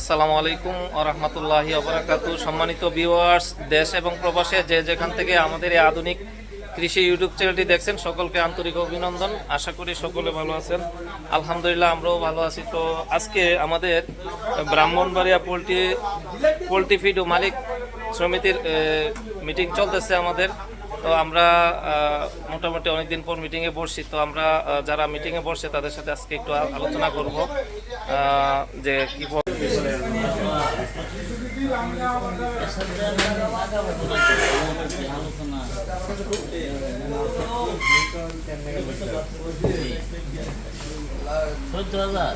আসসালামু আলাইকুম ও রহমতুল্লাহি অবরাকাতু সম্মানিত ভিউয়ার্স দেশ এবং প্রবাসে যে যেখান থেকে আমাদের এই আধুনিক কৃষি ইউটিউব চ্যানেলটি দেখছেন, সকলকে আন্তরিক অভিনন্দন। আশা করি সকলে ভালো আছেন। আলহামদুলিল্লাহ, আমরাও ভালো আছি। তো আজকে আমাদের ব্রাহ্মণবাড়িয়া পোলট্রি পোলট্রি ফিড ও মালিক সমিতির মিটিং চলতেছে আমাদের। তো আমরা মোটামুটি অনেকদিন পর মিটিংয়ে বসছি তো আমরা যারা মিটিংয়ে বসছে তাদের সাথে আজকে একটু আলোচনা করব যে কি হাজার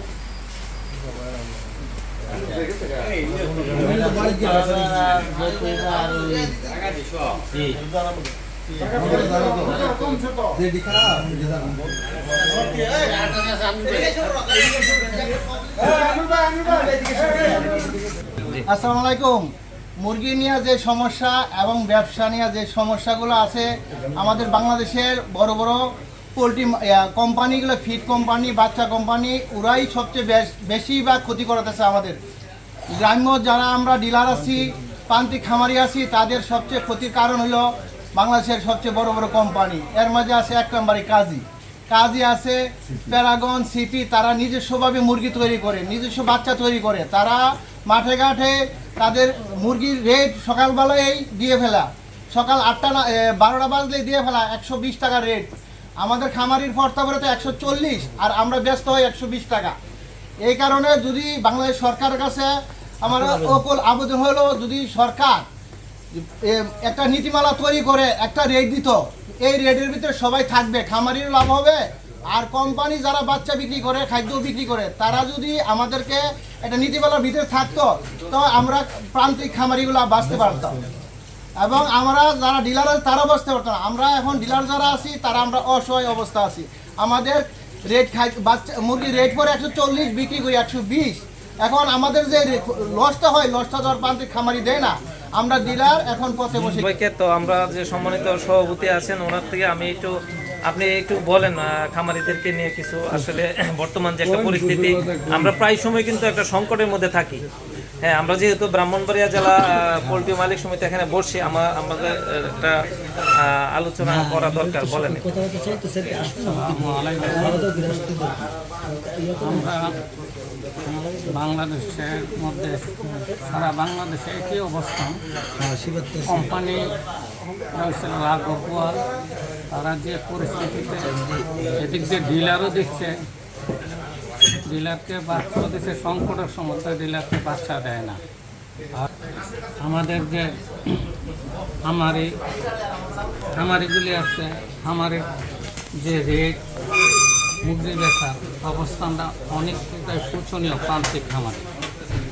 আসসালামু আলাইকুম। মুরগি নিয়ে যে সমস্যা এবং ব্যবসা নিয়ে যে সমস্যাগুলো আছে, আমাদের বাংলাদেশের বড় বড় পোলট্রি কোম্পানিগুলো ফিড কোম্পানি বাচ্চা কোম্পানি ওরাই সবচেয়ে বেশ- বা ক্ষতি করাতেছে আমাদের। গ্রাম্য যারা আমরা ডিলার আছি, প্রান্তিক খামারি আছি, তাদের সবচেয়ে ক্ষতির কারণ হলো বাংলাদেশের সবচেয়ে বড় বড় কোম্পানি এর মাঝে আছে এক নম্বরে কাজী। কাজী আছে প্যারাগন সিপি। তারা নিজস্বভাবে মুরগি তৈরি করে নিজস্ব বাচ্চা তৈরি করে। তারা মাঠে ঘাটে তাদের মুরগির রেট সকালবেলায় দিয়ে ফেলা। সকাল আটটা না বারোটা বাজলে দিয়ে ফেলা একশো বিশ টাকা রেট আমাদের খামারির ফর্তা তো একশো চল্লিশ আর আমরা ব্যস্ত হই একশো বিশ টাকা। এই কারণে যদি বাংলাদেশ সরকারের কাছে আমার অকল আবেদন হলো যদি সরকার একটা নীতিমালা তৈরি করে, একটা রেট দিত। এই রেটের ভিতরে সবাই থাকবে। খামারির লাভ হবে, আর কোম্পানি যারা বাচ্চা বিক্রি করে খাদ্য বিক্রি করে, তারা যদি আমাদেরকে একটা নীতিমালার ভিতরে থাকতো, তো আমরা প্রান্তিক খামারিগুলো বাঁচতে পারতাম। এবং আমরা যারা ডিলার আছে তারা বাঁচতে পারতাম আমরা এখন ডিলার যারা আছি, তারা আমরা অসহায় অবস্থা আছি। আমাদের রেট খাই বাচ্চা মুরগির রেট পরে একশো চল্লিশ, বিক্রি করি একশো বিশ। এখন আমাদের যে লসটা হয়, লসটা আর প্রান্তিক খামারি দেয় না। আমরা ডিলার এখন পথে বসে সবাইকে তো আমরা যে সম্মানিত সভাপতি আছেন ওনার থেকে আমি একটু আপনি একটু বলেন খামারিদেরকে নিয়ে কিছু। আসলে বর্তমান যে একটা পরিস্থিতি আমরা প্রায় সময় কিন্তু একটা সংকটের মধ্যে থাকি। হ্যাঁ আমরা যেহেতু ব্রাহ্মণবাড়িয়া জেলা পোলট্রি মালিক সমিতি এখানে বসছি আমার আমাদের একটা আলোচনা করা দরকার বলেন আমরা বাংলাদেশের মধ্যে সারা বাংলাদেশে একই অবস্থান কোম্পানি রাঘব তারা যে পরিস্থিতিতে এদিক দিয়ে ডিলারও দিচ্ছে। ডিলারকে বাচ্চা দিচ্ছে সংকটের সময় তো ডিলারকে বাচ্চা দেয় না। আর আমাদের যে আমারি খামারিগুলি আছে খামারের যে রেট মুরগি বেচার অবস্থানটা অনেকটাই শোচনীয় প্রান্তিক খামারে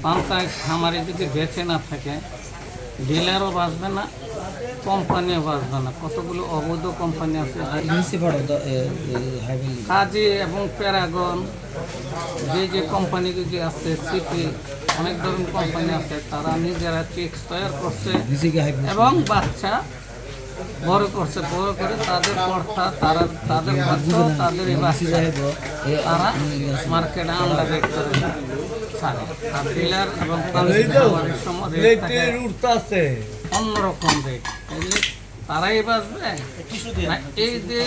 প্রান্তিক খামারে যদি বেঁচে না থাকে, ডিলারও বাঁচবে না কোম্পানিও বাঁচবে না কতগুলো অবৈধ কোম্পানি আছে? কাজী এবং প্যারাগন যে যে কোম্পানিগুলি আছে সিপি অনেক ধরনের কোম্পানি আছে তারা নিজেরা চিক্স তৈরি করছে এবং বাচ্চা বড় করছে বড় করে তাদের কর্তা তারা তাদের বাচ্চা। তাদের তারা মার্কেটে রেট করে। ছাড়ে। আর ডিলার এবং অন্যরকম রেট এগুলি তারাই বাঁচবে? এই যে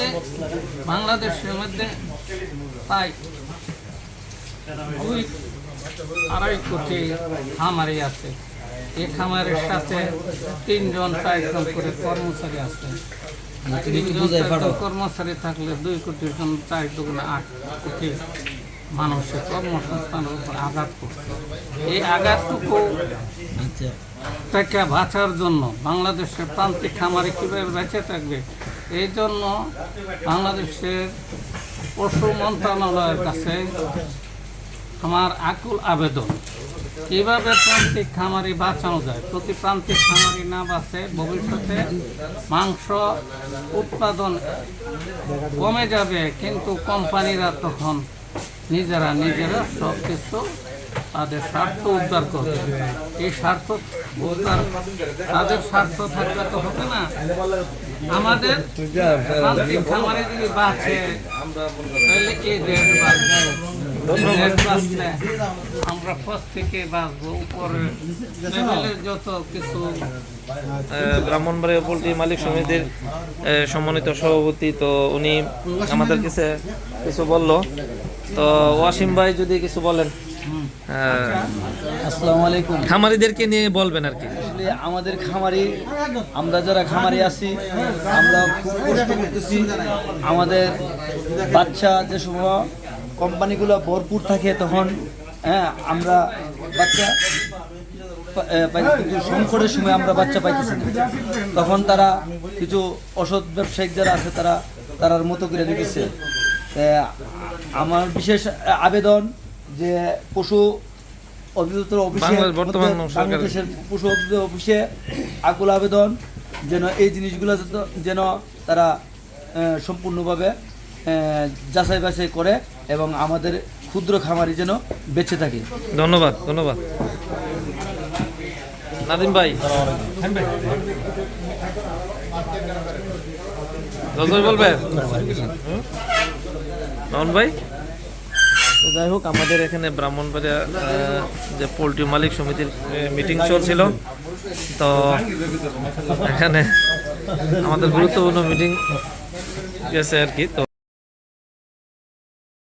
বাংলাদেশের মধ্যে প্রায় দুই আড়াই কোটি খামারি আছে। এই খামারের সাথে তিনজন চারজন করে কর্মচারী আছে। তিনজন কর্মচারী থাকলে দুই কোটি জন চার দুগুণে আট কোটি মানুষের কর্মসংস্থানের উপর আঘাত করছে। এই আঘাতটুকু থেকে বাঁচার জন্য বাংলাদেশের প্রান্তিক খামারে কীভাবে বেঁচে থাকবে এই জন্য বাংলাদেশের পশু মন্ত্রণালয়ের কাছে আমার আকুল আবেদন। কীভাবে প্রান্তিক খামারি বাঁচানো যায়? প্রতি প্রান্তিক খামারি না বাঁচে ভবিষ্যতে মাংস উৎপাদন কমে যাবে কিন্তু কোম্পানিরা তখন নিজেরা নিজেরা সব কিছু তাদের স্বার্থ উদ্ধার করবে। এই স্বার্থ উদ্ধার তাদের স্বার্থ থাকলে তো হবে না। আমাদের খামারে যদি বাঁচে, তাহলে এই দেশ বাঁচবে। আমরা ফার্স্ট থেকে বাঁচবো উপরে যত কিছু ব্রাহ্মণবাড়িয়া পোলট্রি মালিক সমিতির সম্মানিত সভাপতি তো উনি আমাদের কাছে কিছু বলল। তো ওয়াসিম ভাই যদি কিছু বলেন। আসসালামু আলাইকুম। খামারিদেরকে নিয়ে বলবেন আর কি। আসলে আমাদের খামারি আমরা যারা খামারি আছি আমরা খুব কষ্ট করতেছি। আমাদের বাচ্চা যে সময় কোম্পানিগুলো ভরপুর থাকে তখন হ্যাঁ আমরা বাচ্চা কিন্তু সংকটের সময় আমরা বাচ্চা পাইতেছি না। তখন তারা কিছু অসৎ ব্যবসায়িক যারা আছে তারা তারার মতো করে নিতেছে আমার বিশেষ আবেদন যে পশু অধিদপ্তর অফিসে বাংলাদেশের পশু অধিদপ্তর অফিসে আকুল আবেদন যেন এই জিনিসগুলো যেন তারা সম্পূর্ণভাবে যাচাই বাছাই করে। এবং আমাদের ক্ষুদ্র খামারি যেন বেঁচে থাকে। ধন্যবাদ ধন্যবাদ। নাদিম ভাই। ভাই? যাই হোক আমাদের এখানে ব্রাহ্মণবাড়িয়া আহ, যে পোলট্রি মালিক সমিতির মিটিং চলছিল। তো এখানে আমাদের গুরুত্বপূর্ণ মিটিং গেছে আর কি। তো